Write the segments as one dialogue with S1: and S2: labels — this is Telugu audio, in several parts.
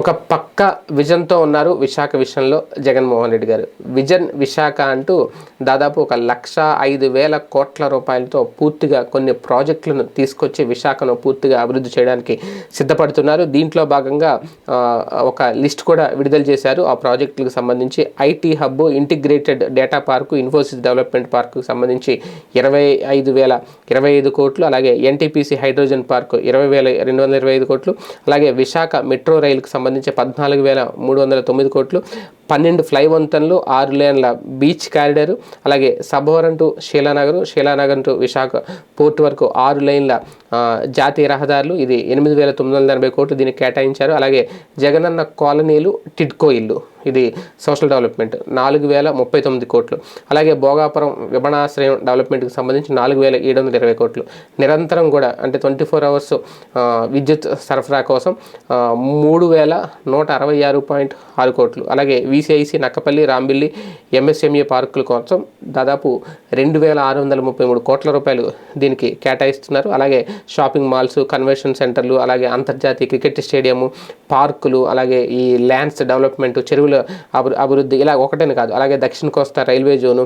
S1: ఒక పక్క విజన్తో ఉన్నారు విశాఖ విషయంలో జగన్మోహన్ రెడ్డి గారు. విజన్ విశాఖ అంటూ దాదాపు ఒక లక్ష ఐదు వేల కోట్ల రూపాయలతో పూర్తిగా కొన్ని ప్రాజెక్టులను తీసుకొచ్చి విశాఖను పూర్తిగా అభివృద్ధి చేయడానికి సిద్ధపడుతున్నారు. దీంట్లో భాగంగా ఒక లిస్ట్ కూడా విడుదల చేశారు. ఆ ప్రాజెక్టులకు సంబంధించి IT hub integrated data park Infosys development park సంబంధించి ఇరవై ఐదు వేల ఇరవై ఐదు కోట్లు అలాగే ఎన్టీపీసీ హైడ్రోజన్ పార్కు ఇరవై వేల రెండు వందల ఇరవై ఐదు కోట్లు అలాగే విశాఖ మెట్రో రైలుకు సంబంధించి పద్నాలుగు వేల మూడు వందల తొమ్మిది కోట్లు పన్నెండు ఫ్లై వంతెనలు ఆరు లేన్ల బీచ్ కారిడారు అలాగే Sabbavaram to Sheelanagar Sheelanagar to Visakha port వరకు ఆరు లైన్ల జాతీయ రహదారులు ఇది ఎనిమిది వేల తొమ్మిది వందల ఎనభై కోట్లు దీనికి కేటాయించారు అలాగే జగనన్న కాలనీలు టిడ్కో ఇల్లు ఇది సోషల్ డెవలప్మెంట్ నాలుగు వేల ముప్పై తొమ్మిది కోట్లు. అలాగే భోగాపురం విమానాశ్రయం డెవలప్మెంట్కి సంబంధించి నాలుగు వేల ఏడు వందల ఇరవై కోట్లు. నిరంతరం కూడా అంటే ట్వంటీ ఫోర్ అవర్స్ విద్యుత్ సరఫరా కోసం మూడు వేల నూట అరవై ఆరు పాయింట్ ఆరు కోట్లు. అలాగే V BCIC Nakkapalli Rambilli MSME పార్కుల కోసం దాదాపు రెండు వేల ఆరు వందల ముప్పై మూడు కోట్ల రూపాయలు దీనికి కేటాయిస్తున్నారు. అలాగే షాపింగ్ మాల్స్ కన్వెన్షన్ సెంటర్లు అలాగే అంతర్జాతీయ క్రికెట్ స్టేడియము పార్కులు అలాగే ఈ ల్యాండ్స్ డెవలప్మెంట్ చెరువుల అభి అభివృద్ధి ఇలా ఒకటేనే కాదు. అలాగే దక్షిణ కోస్తా రైల్వే జోను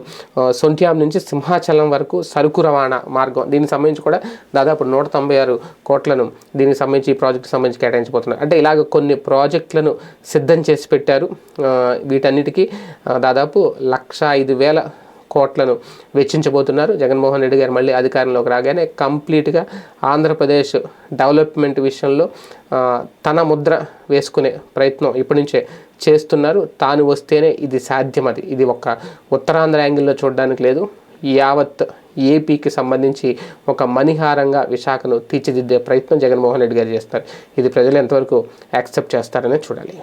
S1: సొంట్యాం నుంచి సింహాచలం వరకు సరుకు రవాణా మార్గం. దీనికి సంబంధించి కూడా దాదాపు నూట తొంభై ఆరు కోట్లను దీనికి సంబంధించి ఈ ప్రాజెక్ట్ సంబంధించి కేటాయించబోతున్నారు. అంటే ఇలాగ కొన్ని ప్రాజెక్టులను సిద్ధం చేసి పెట్టారు. వీటన్నిటికీ దాదాపు లక్ష ఐదు వేల కోట్లను వెచ్చించబోతున్నారు. జగన్మోహన్ రెడ్డి గారు మళ్ళీ అధికారంలోకి రాగానే కంప్లీట్గా ఆంధ్రప్రదేశ్ డెవలప్మెంట్ విషయంలో తన ముద్ర వేసుకునే ప్రయత్నం ఇప్పటి నుంచే చేస్తున్నారు. తాను వస్తేనే ఇది సాధ్యం అది. ఇది ఒక ఉత్తరాంధ్ర యాంగిల్లో చూడడానికి లేదు. యావత్ ఏపీకి సంబంధించి ఒక మణిహారంగా విశాఖను తీర్చిదిద్దే ప్రయత్నం జగన్మోహన్ రెడ్డి గారు చేస్తారు. ఇది ప్రజలు ఎంతవరకు యాక్సెప్ట్ చేస్తారనే చూడాలి.